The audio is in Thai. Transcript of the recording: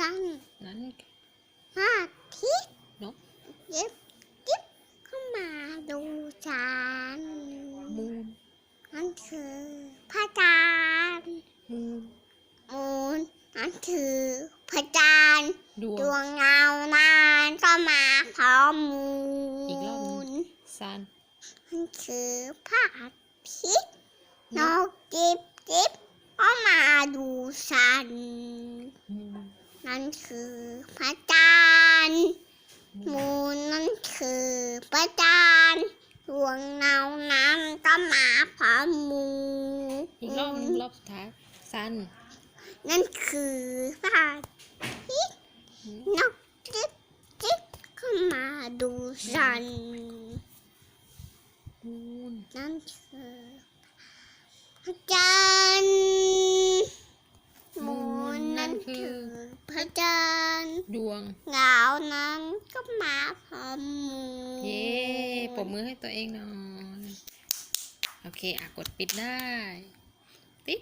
สั้นนั้นห้าทิศนกเย็บยิบเข้ามาดูฉันมูนนั่นคือพระจันทร์มูนมูนนั่นคือพระจันทร์ดวดวงงเงานานก็มาพร้อมมูอีกรอบหนึ่นงซันนั่นคือพระอาทิตย์นกจิบจิบก็มาดูฉันมู นนั่นคือพระจันทร์มูนมูนนั่นคือพระจันทร์ดวงเงานั้นก็มาพร้อมมูอีกรอบหนึ่งรอบสุดท้ายซันนั่นคือพระอาทิตย์อืมนกจิ๊บจิ๊บก็มาดูฉันมูนนั่นคือพระจันทร์มูนนั่นคือ พระจันทร์ดวงเหงานั้นก็มาพร้อมมูเย้ปรบมือให้ตัวเองหน่อย โอเค อะ กดปิดได้ ติ๊ก